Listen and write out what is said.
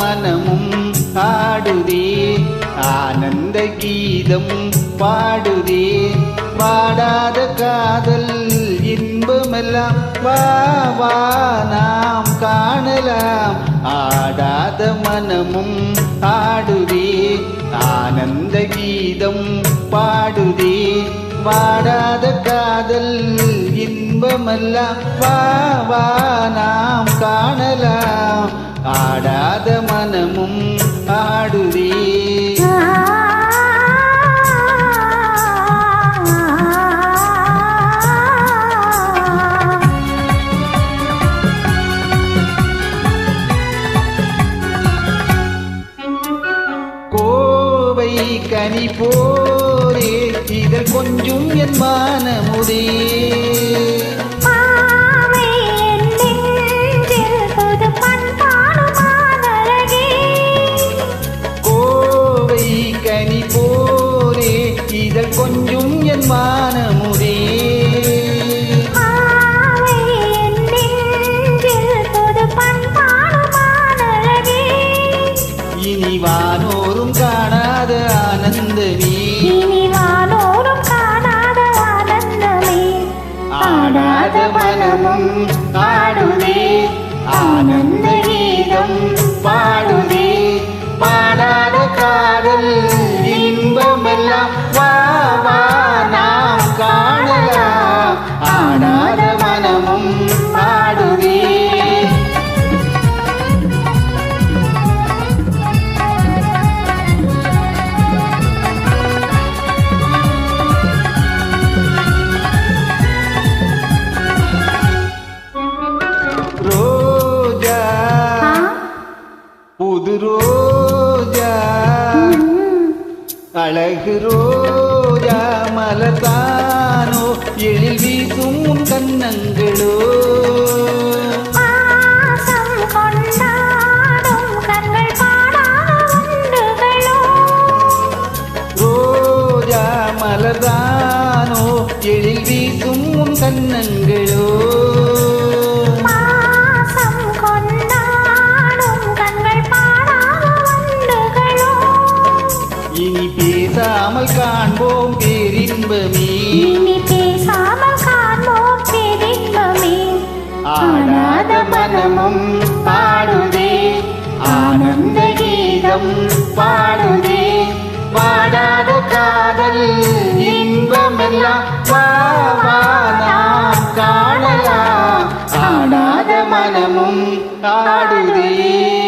மனமும் ஆடுதே ஆனந்த கீதம் பாடுதே. வாடாத காதல் இன்பமெல்லாம் வா வா நாம் காணலாம். ஆடாத மனமும் ஆடுதே ஆனந்த கீதம் பாடுதே. வாடாத காதல் இன்பமல்ல வா நாம் காணலாம். ஆடாத மனமும் போரே இதழ் கொஞ்சம் என் மானமுதே. கொஞ்சம் என் மானமுதே. பாவை ஆனந்த கீதம் பாடுதே பாடாத காதல் இன்பமெல்லாம். வா வா நாம் கா புது ரோஜா அழகு ரோஜா மலர்தானோ எழில் வீசும் உன் கன்னங்களோ. பாசம் கொண்டாடும் கண்கள் பேசாமல் காண்போம் பேரின்பமே. பேசாமல் காண்போம் பேரின்பமே. ஆடாத மனமும் பாடுதே. ஆனந்த கீதம் பாடுதே. பாடாத காதல் இன்பமெல்லாம் நாம் காணலாம். ஆடாத மனமும் ஆடுதே